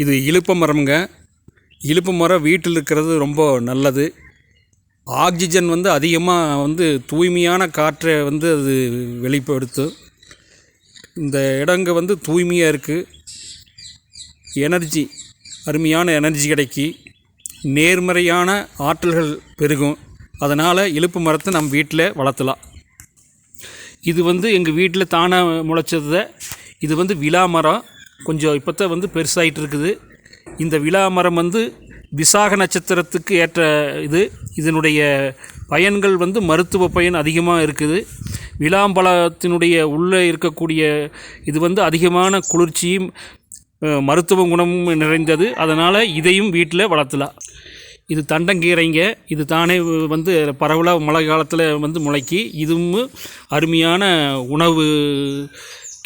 இது இலுப்ப மரம்ங்க. இலுப்ப மரம் வீட்டில் இருக்கிறது ரொம்ப நல்லது. ஆக்சிஜன் வந்து அதிகமாக வந்து தூய்மையான காற்றை வந்து அது வெளிப்படுத்தும் இந்த இடங்க வந்து தூய்மையாக இருக்குது எனர்ஜி அருமையான எனர்ஜி கிடைக்கி. நேர்மறையான ஆற்றல்கள் பெருகும். அதனால் இலுப்பு மரத்தை நம்ம வீட்டில் வளர்த்தலாம். இது வந்து எங்கள் வீட்டில் தானாக முளைச்சது இது வந்து விலா மரம். கொஞ்சம் இப்போ தான் வந்து பெருசாகிட்டு இருக்குது இந்த விழா மரம் வந்து விசாக நட்சத்திரத்துக்கு ஏற்ற இது. இதனுடைய பயன்கள் வந்து மருத்துவ பயன் அதிகமாக இருக்குது. விளாம்பழத்தினுடைய உள்ளே இருக்கக்கூடிய இது வந்து அதிகமான குளிர்ச்சியும் மருத்துவ குணமும் நிறைந்தது. அதனால் இதையும் வீட்டில் வளர்த்தலாம். இது தண்டங்கீரைங்க. இது தானே வந்து பரவலாக மழை காலத்தில் வந்து முளைக்கி இதுவும் அருமையான உணவு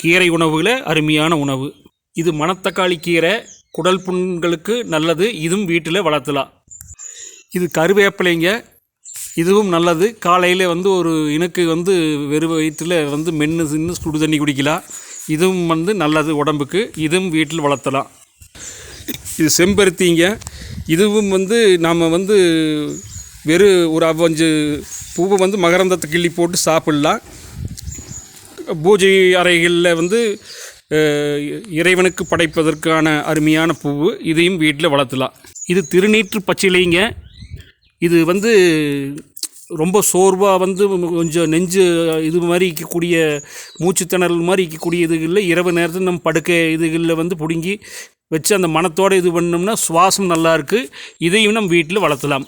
கீரை உணவுகளை அருமையான உணவு. இது மணத்தக்காளி கீரை குடல் புண்களுக்கு நல்லது இதுவும் வீட்டில் வளர்த்தலாம் இது கருவேப்பிலைங்க இதுவும் நல்லது. காலையில் வந்து ஒரு இனுக்கு வந்து வெறும் வயிற்றில் வந்து மென்று சின்னு சுடு தண்ணி குடிக்கலாம் இதுவும் வந்து நல்லது உடம்புக்கு இதுவும் வீட்டில் வளர்த்தலாம் இது செம்பருத்திங்க இதுவும் வந்து நாம் வந்து வெறும் ஒரு அவ்வஞ்சு பூவை வந்து மகரந்தத்தை கிள்ளி போட்டு சாப்பிட்லாம் பூஜை அறைகளில் வந்து இறைவனுக்கு படைப்பதற்கான அருமையான பூவு இதையும் வீட்டில் வளர்த்தலாம். இது திருநீற்று பச்சிலைங்க. இது வந்து ரொம்ப சோர்வாக வந்து கொஞ்சம் நெஞ்சு இது மாதிரி இருக்கக்கூடிய மூச்சுத்திணறல் மாதிரி இருக்கக்கூடிய இதுகளில் இரவு நேரத்தில் நம்ம படுக்கை இதுகளில் வந்து பிடுங்கி வச்சு அந்த மனத்தோடு இது பண்ணோம்னா சுவாசம் நல்லாயிருக்கு இதையும் நம்ம வீட்டில் வளர்த்தலாம்.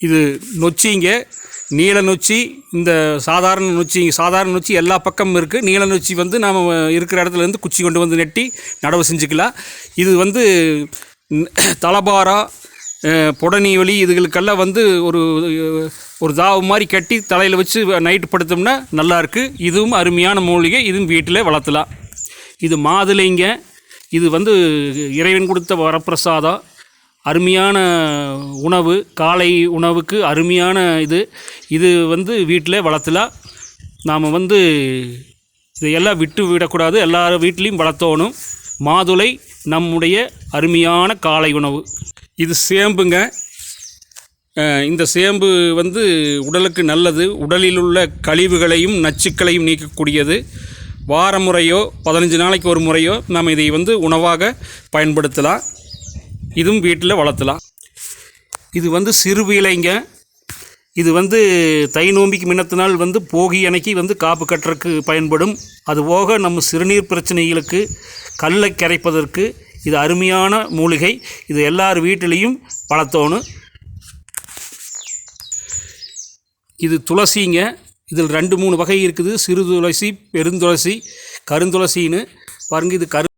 இது நொச்சிங்க நீல நொச்சி இந்த சாதாரண நொச்சி சாதாரண நொச்சி எல்லா பக்கமும் இருக்குது நீல நொச்சி வந்து நாம் இருக்கிற இடத்துலேருந்து குச்சி கொண்டு வந்து நெட்டி நடவு செஞ்சுக்கலாம். இது வந்து தலபாரா புடனி வலி இதுகளுக்கெல்லாம் வந்து ஒரு ஒரு தாவு மாதிரி கட்டி தலையில் வச்சு நைட்டு படுத்தோம்னா நல்லாயிருக்கு இதுவும் அருமையான மூலிகை இதுவும் வீட்டில் வளர்த்தலாம். இது மாதுளைங்க இது வந்து இறைவன் கொடுத்த வரப்பிரசாதம். அருமையான உணவு காலை உணவுக்கு அருமையான இது. இது வந்து வீட்டில் வளர்த்தலாம் நாம் வந்து இதையெல்லாம் விட்டு விடக்கூடாது. எல்லார் வீட்லேயும் வளர்த்தோணும். மாதுளை நம்முடைய அருமையான காலை உணவு. இது சேம்புங்க. இந்த சேம்பு வந்து உடலுக்கு நல்லது. உடலில் உள்ள கழிவுகளையும் நச்சுக்களையும் நீக்கக்கூடியது. வார முறையோ பதினஞ்சு நாளைக்கு ஒரு முறையோ நாம் இதை வந்து உணவாக பயன்படுத்தலாம். இதுவும் வீட்டில் வளர்த்தலாம். இது வந்து சிறுவிலைங்க இது வந்து தை நோம்பிக்கு மின்னத்தினால் வந்து போகி அணைக்கி வந்து காப்பு கட்டுறதுக்கு பயன்படும். அதுபோக நம்ம சிறுநீர் பிரச்சனைகளுக்கு கல்லை கரைப்பதற்கு இது அருமையான மூலிகை. இது எல்லார் வீட்டிலையும் வளர்த்தோணும். இது துளசிங்க. இதில் ரெண்டு மூணு வகை இருக்குது. சிறு துளசி பெருந்துளசி கருந்துளசின்னு. பாருங்கள் இது கரு